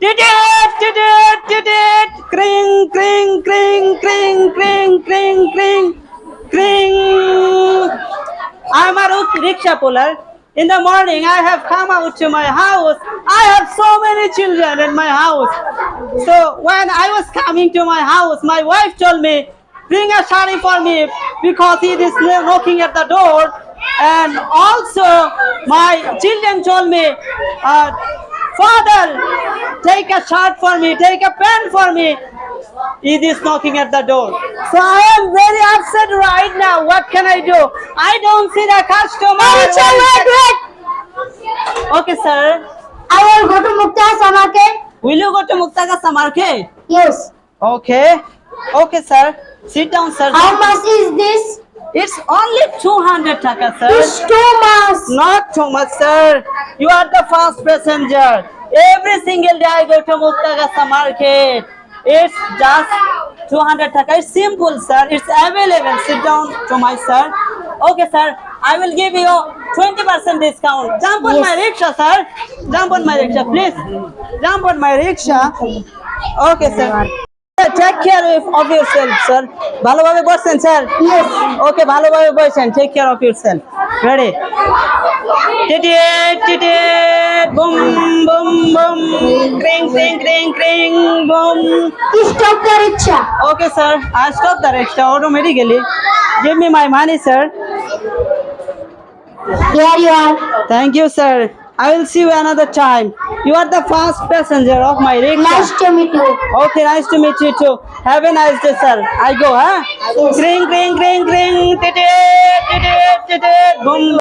Tit-tit, tit-tit, tit-tit. Kring, kring, kring, kring, kring, kring, kring, kring. I'm a rickshaw puller. In the morning, I have come out to my house. I have so many children in my house. So when I was coming to my house, my wife told me, bring a sari for me because he is knocking at the door. And also my children told me, uh, father, take a shirt for me, take a pen for me. He is knocking at the door. So I am very upset right now. What can I do? I don't see the customer. Teacher, wait, wait. Okay, sir. I will go to Mukta's market. Will you go to Muktagasa market? Yes. Okay. Okay, sir. Sit down, sir. How much is this? It's only 200 taka, sir. It's too much. Not too much, sir. You are the first passenger. Every single day I go to Muktagasa market. It's just 200 taka. It's simple, sir. It's available. Sit down to my sir. Okay, sir. I will give you 20% discount. Jump on Yes. my rickshaw, sir. Jump on my rickshaw, please. Jump on my rickshaw. Okay, sir. Take care of yourself sir ভালোভাবে বসছেন sir okay ভালোভাবে বসছেন take care of yourself ready টিটিট টিটিট boom boom boom ক্রিং ক্রিং ক্রিং ক্রিং broom Stop the rickshaw. Okay, sir. I'll stop the rickshaw automatically. Give me my money, sir. Here you are. Thank you, sir. I will see you another time. you are the first passenger of my rickshaw. Nice to meet you. Okay, nice to meet you too. Have a nice day, sir. I go, huh? Yes. Ring, ring, ring, ring. Boom.